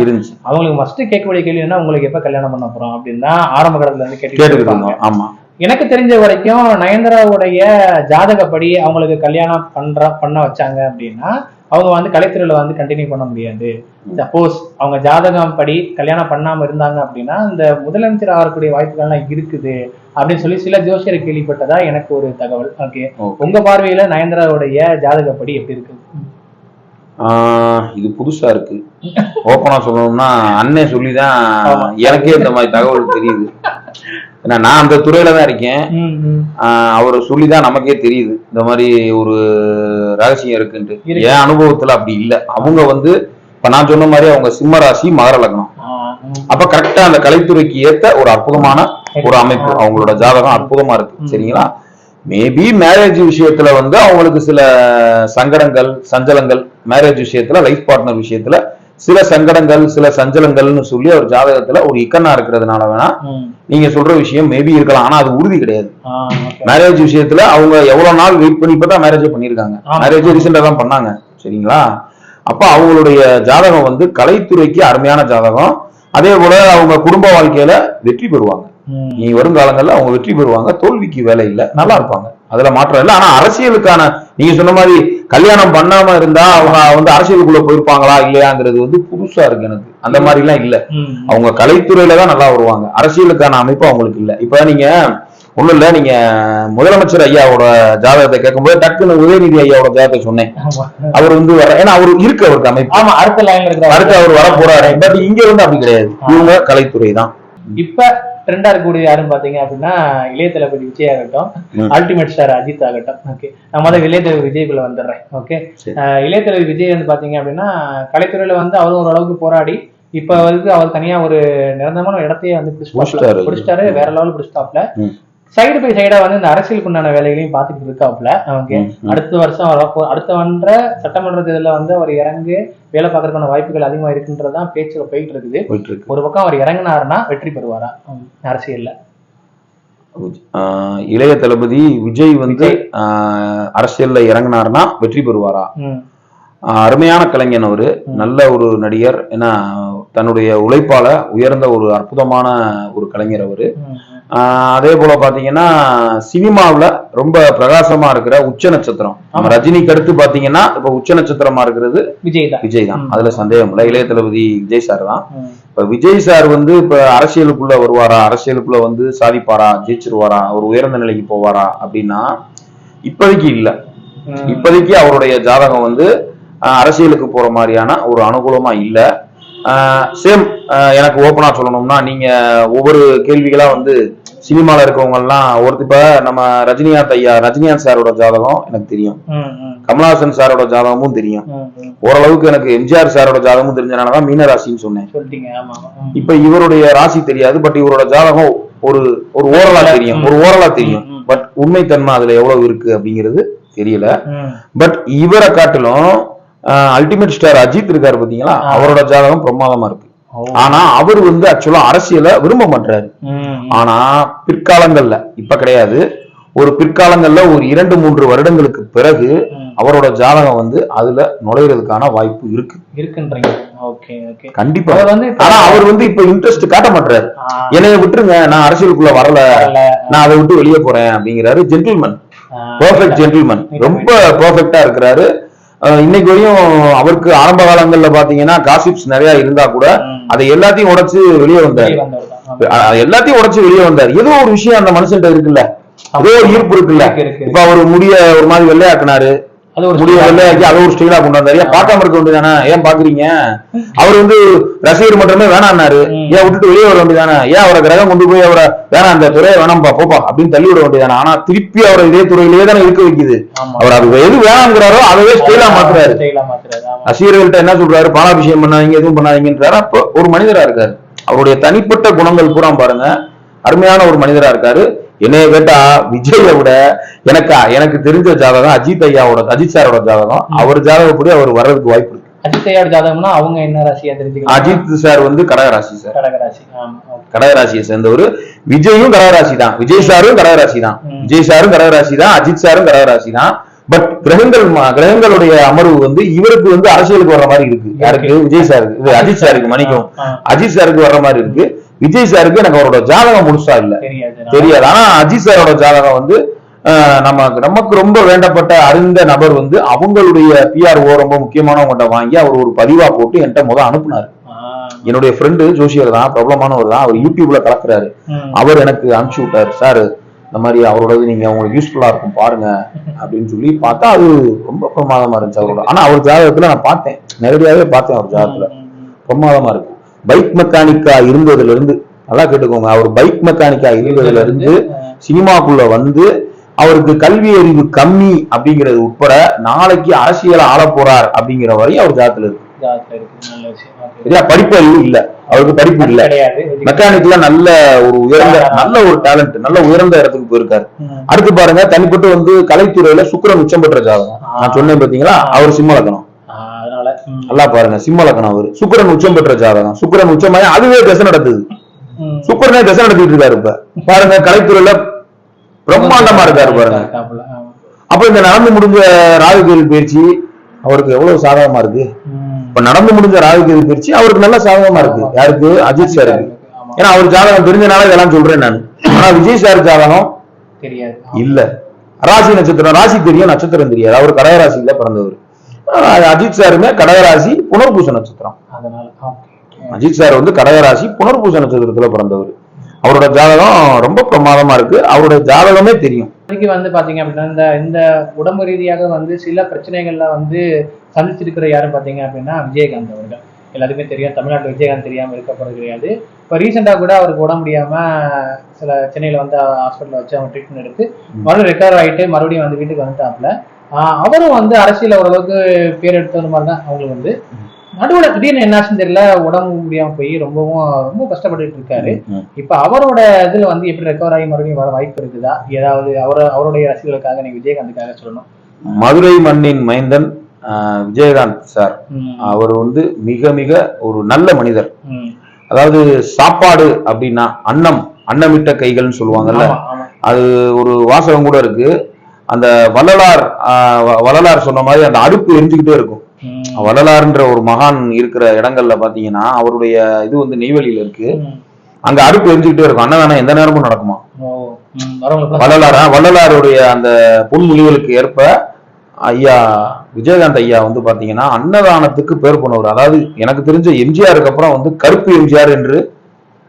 அவங்களுக்கு மஸ்ட் கேட்கக்கூடிய கேள்வி என்ன உங்களுக்கு எப்ப கல்யாணம் பண்ண போறோம் அப்படின்னு ஆரம்ப காலத்துல இருந்து இருந்தோம். ஆமா. எனக்கு தெரிஞ்ச வரைக்கும் நயன்தாராவுடைய ஜாதகப்படி அவங்களுக்கு கல்யாணம் பண்ற பண்ண வச்சாங்க அப்படின்னா அவங்க வந்து கலைத்துறையில வந்து கண்டினியூ பண்ண முடியாது. சப்போஸ் அவங்க ஜாதகம் படி கல்யாணம் பண்ணாம இருந்தாங்க அப்படின்னா இந்த முதலமைச்சர் ஆகக்கூடிய வாய்ப்புகள்லாம் இருக்குது அப்படின்னு சொல்லி சில ஜோசியரை கேள்விப்பட்டதா எனக்கு ஒரு தகவல். ஓகே. உங்க பார்வையில நயன்தாராவுடைய ஜாதகப்படி எப்படி இருக்கு? ஆஹ் இது புதுசா இருக்கு. ஓப்பனா சொல்லணும்னா அண்ணே சொல்லிதான். எனக்கே இந்த மாதிரி தகவல் தெரியுது. ஏன்னா நான் அந்த துறையில தான் இருக்கேன். அவர் சொல்லிதான் நமக்கே தெரியுது. இந்த மாதிரி ஒரு ரகசியம் இருக்குன்ட்டு. இருக்கு. என் அனுபவத்துல அப்படி இல்ல. அவங்க வந்து இப்ப நான் சொன்ன மாதிரி அவங்க சிம்ம ராசி மகர லக்னம். அப்ப கரெக்டா அந்த கலைத்துறைக்கு ஏத்த ஒரு அற்புதமான ஒரு அமைப்பு. அவங்களோட ஜாதகம் அற்புதமா இருக்கு. சரிங்களா? மேபி மேரேஜ் விஷயத்துல வந்து அவங்களுக்கு சில சங்கடங்கள் சஞ்சலங்கள் மேரேஜ் விஷயத்துல லைஃப் பார்ட்னர் விஷயத்துல சில சங்கடங்கள் சில சஞ்சலங்கள்னு சொல்லி அவர் ஜாதகத்துல ஒரு இக்கண்ணா இருக்கிறதுனால வேணா. நீங்க சொல்ற விஷயம் மேபி இருக்கலாம். ஆனா அது உறுதி கிடையாது. மேரேஜ் விஷயத்துல அவங்க எவ்வளவு நாள் வெயிட் பண்ணி இப்பதான் மேரேஜ் பண்ணிருக்காங்க. மேரேஜ் ரீசெண்டா தான் பண்ணாங்க. சரிங்களா? அப்ப அவங்களுடைய ஜாதகம் வந்து கலைத்துறைக்கு அருமையான ஜாதகம். அதே போல அவங்க குடும்ப வாழ்க்கையில வெற்றி பெறுவாங்க. நீ வருங்காலங்கள்ல அவங்க வெற்றி பெறுவாங்க. தோல்விக்கு வேலை இல்ல. நல்லா இருப்பாங்க. அதுல மாற்றம் இல்லை. ஆனா அரசியலுக்கான நீங்க சொன்ன மாதிரி கல்யாணம் பண்ணாம இருந்தா அவங்க வந்து அரசியலுக்குள்ள போயிருப்பாங்களா இல்லையாங்கிறது வந்து புதுசா இருக்கு எனக்கு. அந்த மாதிரி எல்லாம் இல்ல. அவங்க கலைத்துறையில தான் நல்லா வருவாங்க. அரசியலுக்கான அமைப்பு அவங்களுக்கு இல்ல. இப்ப நீங்க ஒண்ணும் இல்ல நீங்க முதலமைச்சர் ஐயாவோட ஜாதகத்தை கேட்கும்போது டக்குன்னு உதயநிதி ஐயாவோட ஜாதகத்தை சொன்னேன். அவர் வந்து வர ஏன்னா அவர் இருக்கு அவருக்கு அமைப்பு. ஆமா அடுத்த இருக்கிற அடுத்து அவர் வர போறாரு பட் இங்க வந்து அப்படி கிடையாது. இவங்க கலைத்துறை தான். இப்ப ட்ரெண்டா இருக்கக்கூடிய யாருன்னு பாத்தீங்க அப்படின்னா இளைய தளபதி விஜய் ஆகட்டும். அல்டிமேட் ஸ்டார் அஜித் ஆகட்டும் ஓகே நான் முதல்ல இளைய தளபதி விஜய்க்குள்ள வந்துடுறேன் ஓகே. இளைய தளபதி விஜய் வந்து பாத்தீங்க அப்படின்னா கலைத்துறையில வந்து அவரும் ஓரளவுக்கு போராடி இப்ப வந்து அவர் தனியா ஒரு நிரந்தரமான இடத்தையே வந்து பிடிச்சிட்டாரு. வேற லெவல் பிடிச்சிட்டாப்ல. சைடு பை சைடா வந்து இந்த அரசியலுக்கு உண்டான வேலைகளையும் பார்த்துட்டு இருக்காப்புல. ம். அடுத்த வருஷம் வரப்போ அடுத்த வன்ற சட்டமன்ற தேர்தலில் வந்து அவர் இறங்கு வேலை பார்க்கறதுக்கான வாய்ப்புகள் அதிகமா இருக்குன்றதுதான் பேச்சுல போயிட்டு இருக்குது ஒரு பக்கம் அவர் இறங்குனாருன்னா வெற்றி பெறுவாரா? அரசியல்ல. இளைய தளபதி விஜய் வந்து ஆஹ் அரசியல்ல இறங்குனாருன்னா வெற்றி பெறுவாரா? அருமையான கலைஞன் அவரு. நல்ல ஒரு நடிகர். ஏன்னா தன்னுடைய உழைப்பால உயர்ந்த ஒரு அற்புதமான ஒரு கலைஞர் அவரு. அதே போல பாத்தீங்கன்னா சினிமாவுல ரொம்ப பிரகாசமா இருக்கிற உச்ச நட்சத்திரம். நம்ம. ரஜினிக்கு அடுத்து பாத்தீங்கன்னா இப்ப உச்ச நட்சத்திரமா இருக்கிறது விஜய் தான். விஜய் தான். அதுல சந்தேகம் இல்லை. இளைய தளபதி விஜய் சார் தான். இப்ப விஜய் சார் வந்து இப்ப அரசியலுக்குள்ள வருவாரா? அரசியலுக்குள்ள வந்து சாதிப்பாரா? ஜெயிச்சிருவாரா? அவர் உயர்ந்த நிலைக்கு போவாரா? அப்படின்னா இப்போதைக்கு இல்ல. இப்போதைக்கு அவருடைய ஜாதகம் வந்து அரசியலுக்கு போற மாதிரியான ஒரு அனுகூலமா இல்ல. சேம் எனக்கு ஓப்பனா சொல்லணும்னா நீங்க ஒவ்வொரு கேள்விகளா வந்து சினிமால இருக்கவங்க எல்லாம் ஒருத்தர் இப்ப நம்ம ரஜினிகாந்த் ஐயா ரஜினிகாந்த் சாரோட ஜாதகம் எனக்கு தெரியும் கமலஹாசன் சாரோட ஜாதகமும் தெரியும். ஓரளவுக்கு எனக்கு எம்ஜிஆர் சாரோட ஜாதகமும் தெரிஞ்சனாலதான் மீன ராசின்னு சொன்னேன். இப்ப இவருடைய ராசி தெரியாது பட் இவரோட ஜாதகம் ஒரு ஒரு ஓரலா தெரியும் ஒரு ஓரலா தெரியும். பட் உண்மைத்தன்மை அதுல எவ்வளவு இருக்கு அப்படிங்கிறது தெரியல. பட் இவரை காட்டிலும் அல்டிமேட் ஸ்டார் அஜித் இருக்காரு பாத்தீங்களா. அவரோட ஜாதகம் பிரமாதமா இருக்கு. ஆனா அவர் வந்து ஆக்சுவலா அரசியலை விரும்ப மாட்டாரு. ஆனா பிற்காலங்கள்ல இப்ப கிடையாது. ஒரு பிற்காலங்கள்ல ஒரு இரண்டு மூன்று வருடங்களுக்கு பிறகு. அவரோட ஜாதகம் வந்து அதுல நுழையிறதுக்கான வாய்ப்பு இருக்கு. இருக்குன்றீங்க. கண்டிப்பா. அவர் வந்து இப்ப- ஆனா அவர் வந்து இப்ப இன்ட்ரெஸ்ட் காட்ட மாட்டாரு என்னைய விட்டுருங்க நான் அரசியலுக்குள்ள வரல. நான் அதை விட்டு வெளியே போறேன் அப்படிங்கிறாரு ஜென்டில்மேன் பெர்ஃபெக்ட் ஜென்டில்மேன் ரொம்ப பெர்ஃபெக்ட்டா இருக்கிறாரு. இன்னைக்கு வரையும் அவருக்கு ஆரம்ப காலங்கள்ல பாத்தீங்கன்னா காசிப்ஸ் நிறைய இருந்தா கூட. அதை எல்லாத்தையும் உடைச்சு வெளியே வந்தாரு. எல்லாத்தையும் உடைச்சு வெளியே வந்தாரு. ஏதோ ஒரு விஷயம் அந்த மனுஷன்ட்ட இருக்குல்ல. ஏதோ ஒரு ஈர்ப்பு இருக்குல்ல. இருக்கு, இருக்கு. இப்ப அவர் முடிய ஒரு மாதிரி வெள்ளையாக்குனாரு. அது ஒரு முடிய வெள்ளையாக்கி அதை ஒரு ஸ்டைலா கொண்டு வந்தாரு பார்க்காம இருக்க வேண்டியதானே ஏன் பாக்குறீங்க அவர் வந்து ரசிகர் மட்டுமே வேணாம்னாரு. ஏன் விட்டுட்டு வெளியே வர வேண்டியதானே ஏன் அவரை கிரகம் கொண்டு போய் அவரை வேணாம் அந்த துறையை வேணாம்பா போப்பா அப்படின்னு தள்ளி விட வேண்டியதானே ஆனா திருப்பி அவரை இதே துறையிலேயே தானே இருக்க வைக்குது. அவர் அது எது வேணாங்கிறாரோ அதவே ஸ்டைலா மாத்துறாரு. ரசிகர்கள்ட்ட என்ன சொல்றாரு? பாலாபிஷேகம் பண்ணாதீங்க எதுவும் பண்ணாதீங்கன்றாரு. அப்போ ஒரு மனிதரா இருக்காரு. அவருடைய தனிப்பட்ட குணங்கள் பூரா பாருங்க. அருமையான ஒரு மனிதரா இருக்காரு. என்னைய கேட்டா விஜயை விட எனக்கு எனக்கு தெரிஞ்ச ஜாதகம் அஜித் ஐயாவோட அஜித் சாரோட ஜாதகம். அவர் ஜாதகப்படி அவர் வர்றதுக்கு வாய்ப்பு இருக்கு. அஜித் ஐயாவோட ஜாதகம்னா அவங்க என்ன ராசியா தெரிஞ்சுக்கலாம்? அஜித் சார் வந்து கடகராசி சார். கடகராசி. கடகராசியை சேர்ந்தவர். விஜயும் கடகராசி தான் விஜய் சாரும் கடகராசி தான். விஜய் சாரும் கடகராசி தான் அஜித் சாரும் கடகராசி தான் பட் கிரகங்கள் கிரகங்களுடைய அமர்வு வந்து இவருக்கு வந்து அரசியலுக்கு வர்ற மாதிரி இருக்கு. யாருக்கு? விஜய் சாருக்கு. அஜித் சாருக்கு மன்னிக்கும் ஆ, அஜித் சாருக்கு வர்ற மாதிரி இருக்கு. விஜய் சாருக்கு எனக்கு அவரோட ஜாதகம் முழுசா இல்ல. தெரியாது. ஆனா அஜித் சாரோட ஜாதகம் வந்து அஹ், நமக்கு நமக்கு ரொம்ப வேண்டப்பட்ட அறிந்த நபர் வந்து அவங்களுடைய பிஆர்ஓ ரொம்ப முக்கியமானவங்கள்ட்ட வாங்கி அவர் ஒரு பதிவா போட்டு என்கிட்ட முத அனுப்புனாரு. என்னுடைய ஃப்ரெண்டு ஜோசியர் தான் பிரபலமானவர் தான். அவர் யூடியூப்ல கலக்குறாரு. அவர் எனக்கு அனுப்பிச்சு விட்டாரு. சார் இந்த மாதிரி அவரோடது நீங்க உங்களுக்கு யூஸ்ஃபுல்லா இருக்கும் பாருங்க. அப்படின்னு சொல்லி பார்த்தா அது ரொம்ப பிரமாதமா இருந்துச்சு அவரோட. ஆனா அவர் ஜாதகத்துல நான் பார்த்தேன். நேரடியாவே பார்த்தேன் அவர் ஜாதகத்துல. பிரமாதமா இருக்கு. பைக் மெக்கானிக்கா இருந்ததுல இருந்து நல்லா கேட்டுக்கோங்க அவர் பைக் மெக்கானிக்கா இருந்ததுல இருந்து சினிமாக்குள்ள வந்து அவருக்கு கல்வி அறிவு கம்மி அப்படிங்கிறது உட்பட நாளைக்கு அரசியல ஆள போறார் அப்படிங்கிற வரையும் அவர் ஜாதத்துல இருக்கு. சரியா? படிப்பு அறிவு இல்ல. அவருக்கு படிப்பு இல்ல. மெக்கானிக்ல நல்ல ஒரு உயர்ந்த நல்ல ஒரு டேலண்ட் நல்ல உயர்ந்த இடத்துக்கு போயிருக்காரு. அடுத்து பாருங்க தனிப்பட்டு வந்து கலைத்துறையில சுக்கிரன் உச்சம் பெற்ற ஜாதகம். நான் சொன்னேன் பாத்தீங்களா? அவர் சிம்ம லக்னம் ஆ, அதனால ம். நல்லா பாருங்க சிம்ம லக்னம் அவர். சுக்கிரன் உச்சம் பெற்ற ஜாதகம். சுக்கிரன் உச்சமாயி அதுவே தசை நடத்துது. சுக்கிரனே தசை நடத்திட்டு இருக்காரு இப்ப. பாருங்க கலைத்துறையில பிரம்மாண்டமா இருக்காரு பாருங்க. அப்ப இந்த நடந்து முடிஞ்ச ராகுகேது பயிற்சி அவருக்கு எவ்வளவு சாதகமா இருக்கு. இப்ப நடந்து முடிஞ்ச ராகுகேது பயிற்சி அவருக்கு நல்ல சாதகமா இருக்கு. யாருக்கு? அஜித் சாருக்கு. ஏன்னா அவர் ஜாதகம் தெரிஞ்சனால இதெல்லாம் சொல்றேன் நான். ஆனா விஜய் சார் ஜாதகம் தெரியாது. இல்ல. ராசி நட்சத்திரம் ராசி தெரியும் நட்சத்திரம் தெரியாது. அவர் கடகராசியில பிறந்தவர். அஜித் சாருமே கடகராசி புனர்பூச நட்சத்திரம். அஜித் சார் வந்து கடகராசி புனர்பூச நட்சத்திரத்துல பிறந்தவர். அவரோட ஜாதகம் ரொம்ப பிரமாதமா இருக்கு. அவரோட ஜாதகமே தெரியும். இப்போதைக்கு வந்து பாத்தீங்க அப்படின்னா இந்த இந்த உடம்பு ரீதியாக வந்து சில பிரச்சனைகள்ல வந்து சந்திச்சிருக்கிற யாரும் பாத்தீங்க அப்படின்னா விஜயகாந்த் அவர்கள். எல்லாருக்குமே தெரியும். தமிழ்நாட்டில் விஜயகாந்த் தெரியாம இருக்க போறது கிடையாது. இப்போ ரீசெண்டாக கூட அவருக்கு உடம்பு முடியாம சில சென்னையில வந்து ஹாஸ்பிட்டலில் வச்சு அவங்க ட்ரீட்மெண்ட் எடுத்து மறுபடியும் ரெக்கவர் ஆயிட்டு மறுபடியும் வந்து வீட்டுக்கு வந்துட்டாப்புல. அவரும் வந்து அரசியல் ஓரளவுக்கு பேர் எடுத்தது மாதிரி தான் அவங்களுக்கு வந்து நடுவுல திடீர்னு என்னாச்சுன்னு தெரியல உடம்பு முடியாம போய் ரொம்பவும் ரொம்ப கஷ்டப்பட்டுட்டு இருக்காரு. இப்ப அவரோட இதுல வந்து எப்படி ரெக்கவர் ஆகி மறுபடியும் வர வாய்ப்பு இருக்குதா ஏதாவது அவர அவருடைய ரசிகர்களுக்காக நீங்க விஜயகாந்துக்காக சொல்லணும் மதுரை மண்ணின் மைந்தன் ஆஹ், விஜயகாந்த் சார். அவர் வந்து மிக மிக ஒரு நல்ல மனிதர். அதாவது சாப்பாடு அப்படின்னா அன்னம் அன்னமிட்ட கைகள்னு சொல்லுவாங்கல்ல. அது ஒரு வாசகம் கூட இருக்கு அந்த வள்ளலார் வள்ளலார் சொன்ன மாதிரி அந்த அடுப்பு எரிஞ்சுக்கிட்டே இருக்கும். வள்ளலார்ன்ற ஒரு மகான் இருக்கிற இடங்கள்ல பாத்தீங்கன்னா அவருடைய இது வந்து நெய்வேலியில இருக்கு. அங்க அடுப்பு எரிஞ்சுக்கிட்டே இருக்கும். அன்னதானம் எந்த நேரமும் நடக்குமா? வள்ளலாரா வள்ளலாருடைய அந்த பொன்மொழிகளுக்கு ஏற்ப ஐயா விஜயகாந்த் ஐயா வந்து பாத்தீங்கன்னா அன்னதானத்துக்கு பேர் போனவர். அதாவது எனக்கு தெரிஞ்ச எம்ஜிஆருக்கு அப்புறம் வந்து கருப்பு எம்ஜிஆர் என்று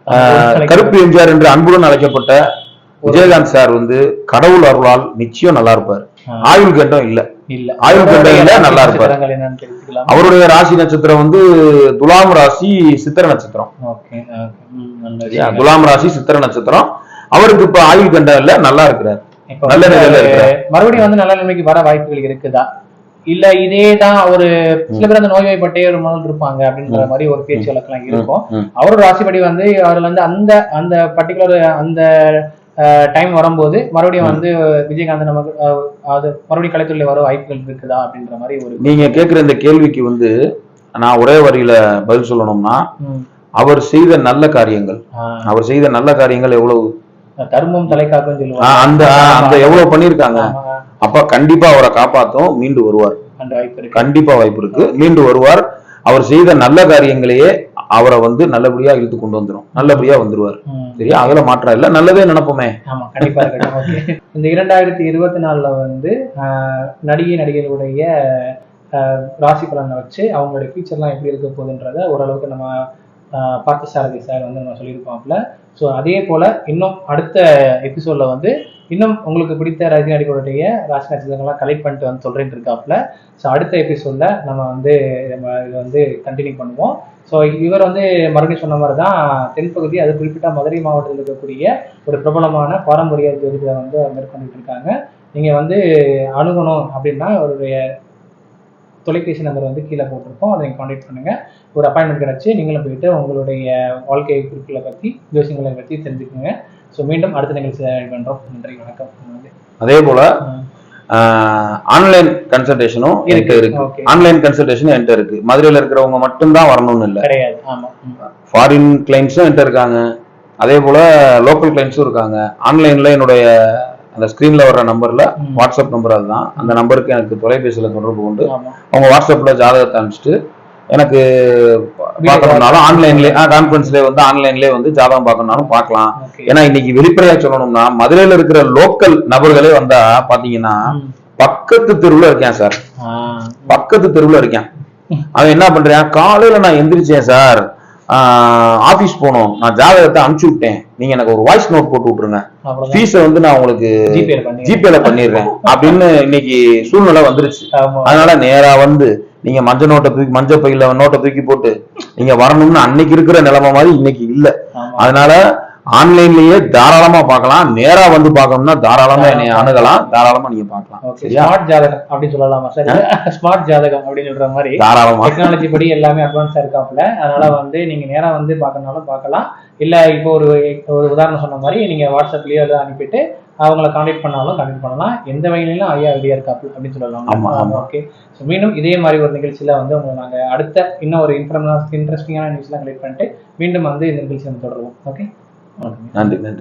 ஆஹ், கருப்பு எம்ஜிஆர் என்று அன்புடன் அழைக்கப்பட்ட விஜயகாந்த் சார் வந்து கடவுள் அருளால் நிச்சயம் நல்லா இருப்பார். ஆயுள் கண்டம் இல்ல. இல்ல. ஆயுள் கண்டம் இல்ல நல்லா இருப்பார். அவருடைய ராசி நட்சத்திரம் வந்து துலாம் ராசி சித்திர நட்சத்திரம். துலாம் ராசி சித்திர நட்சத்திரம். அவருக்கு இப்ப ஆயுள் கண்டம் இல்ல நல்லா இருக்கிறார். நல்ல நிலையில இருக்கிறார். மறுபடியும் வந்து நல்ல நிலைமைக்கு வர வாய்ப்புகள் இருக்குதா? இல்ல இதே தான் ஒரு சில பேர் அந்த நோய்வாய்ப்பட்டே ஒரு நாள் இருப்பாங்க அப்படின்ற மாதிரி ஒரு பேச்சு வழக்கெல்லாம் இருக்கும். அவரோட ராசிப்படி வந்து அவர் வந்து அந்த அந்த பர்டிகுலர் அந்த டைம் வரும்போது மறுபடியும் வந்து விஜயகாந்த் நமக்கு அது மறுபடியும் கலைத்துறை வர வாய்ப்புகள் இருக்குதா அப்படின்ற மாதிரி ஒரு நீங்க கேக்குற இந்த கேள்விக்கு வந்து நான் ஒரே வரியில பதில் சொல்லணும்னா. அவர் செய்த நல்ல காரியங்கள். அவர் செய்த நல்ல காரியங்கள் எவ்வளவு? தர்மம் தலைக்காக்கும் சொல்லுவாங்க. அந்த அந்த எவ்வளவு பண்ணிருக்காங்க அப்ப கண்டிப்பா அவரை காப்பாத்தும் மீண்டு வருவார். கண்டிப்பா வாய்ப்பு இருக்கு. மீண்டு வருவார். அவர் செய்த நல்ல காரியங்களையே அவரை வந்து நல்லபடியா இழுத்து கொண்டு வந்துரும். நல்லபடியா வந்துருவார். சரியா? அதுல மாற்றம் இல்ல. நல்லதே நினைப்போமே. ஆமா கண்டிப்பா இந்த இரண்டாயிரத்தி இருபத்தி நாலுல வந்து நடிகை நடிகர்களுடைய ராசி பலனை வச்சு அவங்களுடைய ஃபியூச்சர்லாம் எப்படி இருக்க போகுதுன்றத ஓரளவுக்கு நம்ம ஆஹ், பார்த்தசாரதி சார் வந்து நம்ம சொல்லியிருப்பாப்ல ஸோ அதே போல இன்னும் அடுத்த எபிசோட்ல வந்து இன்னும் உங்களுக்கு பிடித்த ரஜினி நடிகருடைய ராசி நட்சத்திரங்கள்லாம் கலெக்ட் பண்ணிட்டு வந்து சொல்றேன்னு இருக்காப்ல ஸோ அடுத்த எபிசோட்ல நம்ம வந்து நம்ம இதை வந்து கண்டினியூ பண்ணுவோம். ஸோ இவர் வந்து மறுபடியும் சொன்ன மாதிரி தான் தென்பகுதி அது குறிப்பிட்ட மதுரை மாவட்டத்தில் இருக்கக்கூடிய ஒரு பிரபலமான பாரம்பரிய ஜோதிடரை வந்து மேற்கொண்டுட்டு இருக்காங்க. நீங்கள் வந்து அணுகணும் அப்படின்னா அவருடைய தொலைபேசி நம்பர் வந்து கீழே போட்டிருக்கோம். அதை காண்டாக்ட் பண்ணுங்க. ஒரு அப்பாயின்மெண்ட் கிடச்சி நீங்களும் போயிட்டு உங்களுடைய வாழ்க்கை குறிப்புகளை பற்றி ஜோசியங்களை பற்றி தெரிஞ்சுக்கோங்க. ஸோ மீண்டும் அடுத்த நிகழ்ச்சி பண்ணுறோம் நன்றி வணக்கம். அதே போல. ஆன்லைன் கன்சல்டேஷனும் இருக்கு, இருக்கு. ஆன்லைன் கன்சல்டேஷன் என்கிட்ட இருக்கு. மதுரையில இருக்கிறவங்க மட்டும்தான் வரணும்னு இல்ல. ஃபாரின் கிளைண்ட்ஸும் என்கிட்ட இருக்காங்க. அதே போல லோக்கல் கிளைண்ட்ஸும் இருக்காங்க. ஆன்லைன்ல என்னுடைய அந்த ஸ்கிரீன்ல வர்ற நம்பர்ல. வாட்ஸ்அப் நம்பர் அதுதான். அந்த நம்பருக்கு எனக்கு தொலைபேசியில தொடர்பு கொண்டு அவங்க வாட்ஸ்அப்ல ஜாதகத்தை அனுப்பிச்சிட்டு எனக்கு பார்க்கணும்னாலும் ஆன்லைன்லேயே கான்ஃபரன்ஸ்லேயே வந்து ஆன்லைன்லேயே வந்து ஜாதகம் பார்க்கணும்னாலும் பார்க்கலாம். ஏன்னா இன்னைக்கு வெளிப்படையா சொல்லணும்னா மதுரையில இருக்கிற லோக்கல் நபர்களே வந்தா பாத்தீங்கன்னா. பக்கத்து தெருவுல இருக்கேன் சார். பக்கத்து தெருவுல இருக்கேன். அவன் என்ன பண்றான்? காலையில நான் எந்திரிச்சேன் சார். ஆபீஸ் போனோம். நான் ஜாதகத்தை அனுப்பிச்சு விட்டேன். நீங்க எனக்கு ஒரு வாய்ஸ் நோட் போட்டு விட்டுருங்க. ஃபீஸை வந்து நான் உங்களுக்கு ஜிபேல பண்ணிடுறேன். அப்படின்னு இன்னைக்கு சூழ்நிலை வந்துருச்சு. அதனால நேரா வந்து நீங்க மஞ்சள் நோட்டை தூக்கி மஞ்சள் பையில நோட்டை தூக்கி போட்டு நீங்க வரணும்னு அன்னைக்கு இருக்கிற நிலைமை மாதிரி இன்னைக்கு இல்ல. அதனால ஆன்லைன்லயே தாராளமா பார்க்கலாம். நேரா வந்து பார்க்கணும்னா தாராளமா என்னை அணுகலாம். தாராளமா நீங்க பார்க்கலாம். ஸ்மார்ட் ஜாதகம் அப்படின்னு சொல்லலாமா சார்? ஸ்மார்ட் ஜாதகம் அப்படின்னு சொல்ற மாதிரி. தாராளமா. டெக்னாலஜி படி எல்லாமே அட்வான்ஸா இருக்காப்புல. அதனால வந்து நீங்க நேரா வந்து பார்க்கறனாலும் பார்க்கலாம். இல்ல இப்போ ஒரு ஒரு உதாரணம் சொன்ன மாதிரி நீங்க வாட்ஸ்அப்லயோ எல்லாம் அனுப்பிட்டு அவங்கள கான்டாக்ட் பண்ணாலும் கான்டாக்ட் பண்ணலாம். எந்த வகையிலும் ஐயா ஐடியா இருக்காப்புல அப்படின்னு சொல்லலாம். ஓகே ஸோ மீண்டும் இதே மாதிரி ஒரு நிகழ்ச்சியில வந்து உங்களை நாங்க அடுத்த இன்னும் ஒரு இன்ஃபர்மேஷன் இன்ட்ரெஸ்டிங்கான நியூஸ்லாம் கலெக்ட் பண்ணிட்டு மீண்டும் வந்து இந்த நிகழ்ச்சி நம்ம தொடருவோம். ஓகே நன்றி நன்றி.